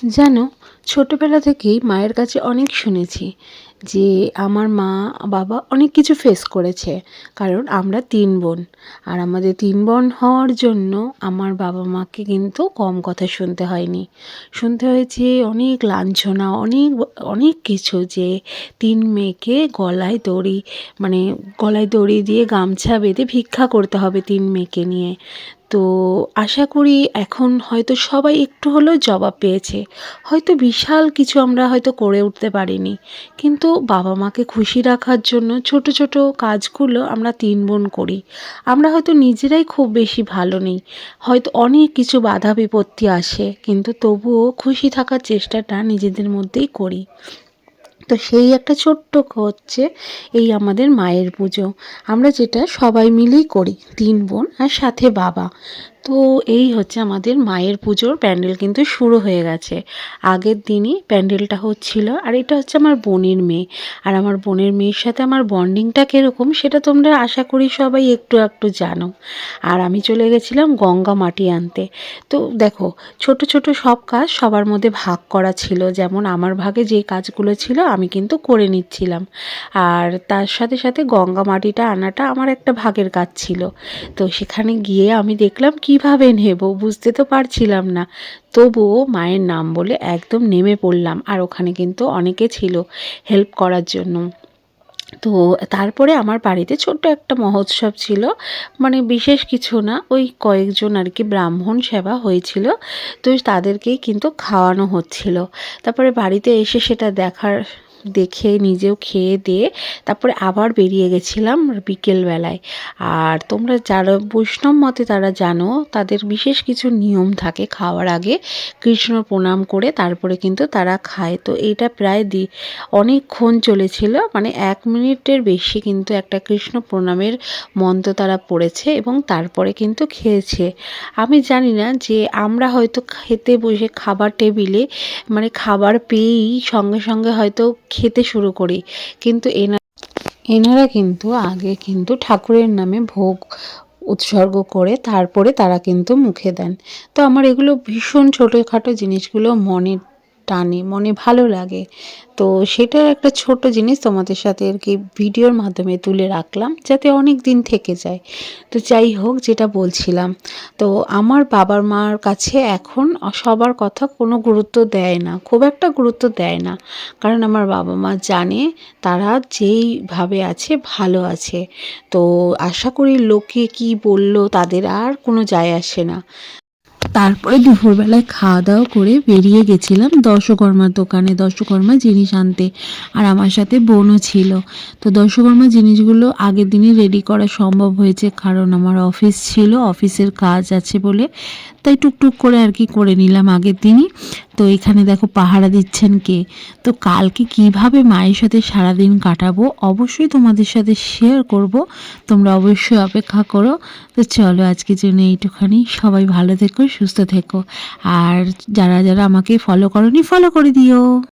জানো, ছোটোবেলা থেকেই মায়ের কাছে অনেক শুনেছি যে আমার মা, বাবা অনেক কিছু ফেস করেছে। কারণ আমরা তিন বোন। আর আমাদের তিন বোন হওয়ার জন্য আমার বাবা মাকে কিন্তু কম কথা শুনতে হয়নি। শুনতে হয়েছে অনেক লাঞ্ছনা, অনেক অনেক কিছু যে তিন মেয়েকে গলায় দড়ি মানে গলায় দড়ি দিয়ে গামছা বেঁধে ভিক্ষা করতে হবে তিন মেয়েকে নিয়ে। তো আশা করি এখন হয়তো সবাই একটু হলেও জবাব পেয়েছে। হয়তো বিশাল কিছু আমরা হয়তো করে উঠতে পারিনি। কিন্তু বাবা মাকে খুশি রাখার জন্য ছোট ছোট কাজগুলো আমরা তিন বোন করি। আমরা হয়তো নিজেরাই খুব বেশি ভালো নেই। হয়তো অনেক কিছু বাধা বিপত্তি আসে, কিন্তু তবুও খুশি থাকার চেষ্টাটা নিজেদের মধ্যেই করি। তো সেই একটা ছোট্ট হচ্ছে এই আমাদের মায়ের পুজো। আমরা যেটা সবাই মিলেই করি, তিন বোন আর সাথে বাবা। তো এই হচ্ছে আমাদের মায়ের পুজোর প্যান্ডেল কিন্তু শুরু হয়ে গেছে। আগের দিনই প্যান্ডেলটা হচ্ছিল আর এটা হচ্ছে আমার বোনের মেয়ে। আর আমার বোনের মেয়ের সাথে আমার বন্ডিংটা কীরকম সেটা তোমরা আশা করি সবাই একটু একটু জানো। আর আমি চলে গেছিলাম গঙ্গা মাটি আনতে। তো দেখো, ছোট ছোট সব কাজ সবার মধ্যে ভাগ করা ছিল। যেমন আমার ভাগে যে কাজগুলো ছিল আমি কিন্তু করে নিচ্ছিলাম। আর তার সাথে সাথে গঙ্গা মাটিটা আনাটা আমার একটা ভাগের কাজ ছিল। তো সেখানে গিয়ে আমি দেখলাম কীভাবে নেব বুঝতে তো পারছিলাম না। তবুও মায়ের নাম বলে একদম নেমে পড়লাম, আর ওখানে কিন্তু অনেকে ছিল হেল্প করার জন্য। তো তারপরে আমার বাড়িতে ছোট্ট একটা মহোৎসব ছিল মানে বিশেষ কিছু না, ওই কয়েকজন আর কি ব্রাহ্মণ সেবা হয়েছিল, তো তাদেরকেই কিন্তু খাওয়ানো হচ্ছিল। তারপরে বাড়িতে এসে সেটা দেখার দেখে, নিজেও খেয়ে দিয়ে তারপরে আবার বেরিয়ে গেছিলাম বিকেলবেলায়। আর তোমরা যারা বৈষ্ণব মতে তারা জানো, তাদের বিশেষ কিছু নিয়ম থাকে খাওয়ার আগে। কৃষ্ণ প্রণাম করে তারপরে কিন্তু তারা খায়। তো এইটা প্রায় দি, অনেকক্ষণ চলেছিল। মানে এক মিনিটের বেশি কিন্তু একটা কৃষ্ণ প্রণামের মন্ত্র তারা পড়েছে এবং তারপরে কিন্তু খেয়েছে। আমি জানি না যে আমরা হয়তো খেতে বসে খাবার টেবিলে মানে খাবার পেয়েই সঙ্গে সঙ্গে হয়তো খেতে শুরু করি। কিন্তু এনা, এনারা কিন্তু আগে কিন্তু ঠাকুরের নামে ভোগ উৎসর্গ করে, তারপরে তারা কিন্তু মুখে দেন। তো আমার এগুলো ভীষণ ছোটোখাটো জিনিসগুলো মনে টানে, মনে ভালো লাগে। তো সেটার একটা ছোট জিনিস তোমাদের সাথে আর কি ভিডিওর মাধ্যমে তুলে রাখলাম, যাতে অনেক দিন থেকে যায়। তো যাই হোক, যেটা বলছিলাম, তো আমার বাবার মার কাছে এখন সবার কথা কোনো গুরুত্ব দেয় না, খুব একটা গুরুত্ব দেয় না। কারণ আমার বাবা মা জানে তারা যেইভাবে আছে, ভালো আছে। তো আশা করি লোকে কি বলল তাদের আর কোনো যায় আসে না। তারপরে দুপুরবেলায় খাওয়া দাওয়া করে বেরিয়ে গেছিলাম দশকর্মার দোকানে। দশকর্মা জিনিস আনতে। আর আমার সাথে বোনও ছিল। তো দশকর্মা জিনিসগুলো আগের দিনে রেডি করা সম্ভব হয়েছে। কারণ আমার অফিস ছিল অফিসের কাজ আছে বলে। তাই টুকটুক করে আর কি করে নিলাম আগের দিনই। তো এখানে দেখো পাহারা দিচ্ছেন কে? তো কালকে কীভাবে মায়ের সাথে সারাদিন কাটাবো অবশ্যই তোমাদের সাথে শেয়ার করব। তোমরা অবশ্যই অপেক্ষা করো। তো চলো আজকের জন্য এইটুখানি। সবাই ভালো থেকো, সুস্থ থেকো। আর যারা যারা আমাকে ফলো করনি ফলো করে দিও।